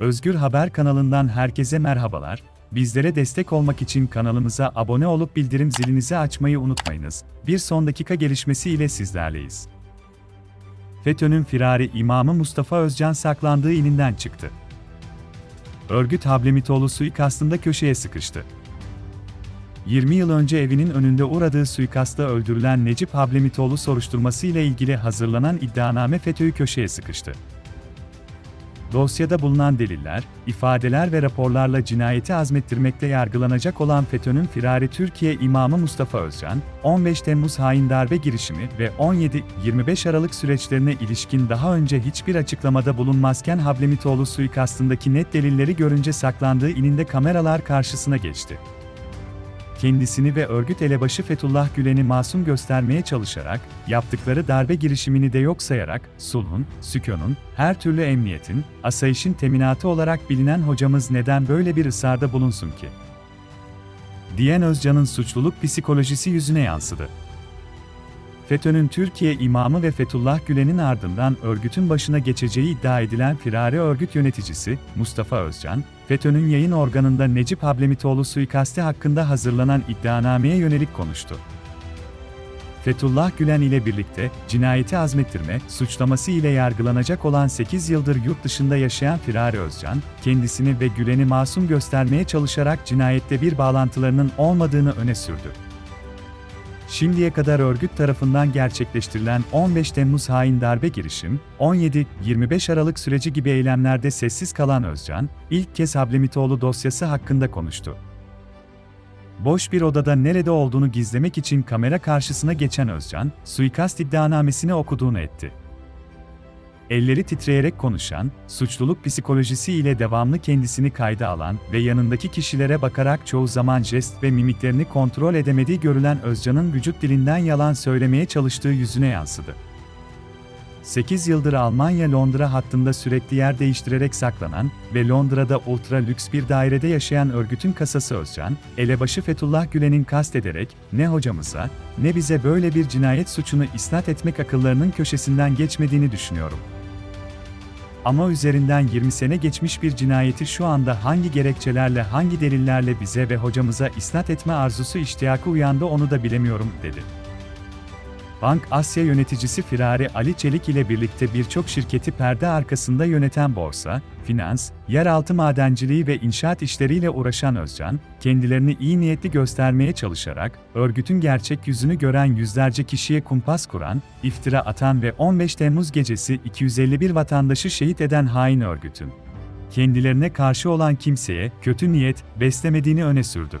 Özgür Haber kanalından herkese merhabalar. Bizlere destek olmak için kanalımıza abone olup bildirim zilinizi açmayı unutmayınız. Bir son dakika gelişmesi ile sizlerleyiz. FETÖ'nün firari imamı Mustafa Özcan saklandığı ininden çıktı. Örgüt Hablemitoğlu suikastında köşeye sıkıştı. 20 yıl önce evinin önünde uğradığı suikasta öldürülen Necip Hablemitoğlu soruşturması ile ilgili hazırlanan iddianame FETÖ'yü köşeye sıkıştı. Dosyada bulunan deliller, ifadeler ve raporlarla cinayeti azmettirmekte yargılanacak olan FETÖ'nün firari Türkiye imamı Mustafa Özcan, 15 Temmuz hain darbe girişimi ve 17-25 Aralık süreçlerine ilişkin daha önce hiçbir açıklamada bulunmazken Hablemitoğlu suikastındaki net delilleri görünce saklandığı ininde kameralar karşısına geçti kendisini ve örgüt elebaşı Fethullah Gülen'i masum göstermeye çalışarak, yaptıkları darbe girişimini de yok sayarak, sulhun, sükûnun, her türlü emniyetin, asayişin teminatı olarak bilinen hocamız neden böyle bir ısrarda bulunsun ki? Diyen Özcan'ın suçluluk psikolojisi yüzüne yansıdı. FETÖ'nün Türkiye imamı ve Fethullah Gülen'in ardından örgütün başına geçeceği iddia edilen firari örgüt yöneticisi Mustafa Özcan, FETÖ'nün yayın organında Necip Hablemitoğlu suikasti hakkında hazırlanan iddianameye yönelik konuştu. Fethullah Gülen ile birlikte cinayeti azmettirme suçlaması ile yargılanacak olan 8 yıldır yurt dışında yaşayan Firari Özcan, kendisini ve Gülen'i masum göstermeye çalışarak cinayette bir bağlantılarının olmadığını öne sürdü. Şimdiye kadar örgüt tarafından gerçekleştirilen 15 Temmuz hain darbe girişim, 17-25 Aralık süreci gibi eylemlerde sessiz kalan Özcan, ilk kez Hablemitoğlu dosyası hakkında konuştu. Boş bir odada nerede olduğunu gizlemek için kamera karşısına geçen Özcan, suikast iddianamesini okuduğunu etti. Elleri titreyerek konuşan, suçluluk psikolojisi ile devamlı kendisini kayda alan ve yanındaki kişilere bakarak çoğu zaman jest ve mimiklerini kontrol edemediği görülen Özcan'ın vücut dilinden yalan söylemeye çalıştığı yüzüne yansıdı. 8 yıldır Almanya-Londra hattında sürekli yer değiştirerek saklanan ve Londra'da ultra lüks bir dairede yaşayan örgütün kasası Özcan, elebaşı Fethullah Gülen'in kastederek ne hocamıza ne bize böyle bir cinayet suçunu isnat etmek akıllarının köşesinden geçmediğini düşünüyorum. Ama üzerinden 20 sene geçmiş bir cinayeti şu anda hangi gerekçelerle, hangi delillerle bize ve hocamıza isnat etme arzusu iştiyakı uyandı onu da bilemiyorum, dedi. Bank Asya yöneticisi Firari Ali Çelik ile birlikte birçok şirketi perde arkasında yöneten borsa, finans, yeraltı madenciliği ve inşaat işleriyle uğraşan Özcan, kendilerini iyi niyetli göstermeye çalışarak, örgütün gerçek yüzünü gören yüzlerce kişiye kumpas kuran, iftira atan ve 15 Temmuz gecesi 251 vatandaşı şehit eden hain örgütün. Kendilerine karşı olan kimseye kötü niyet beslemediğini öne sürdü.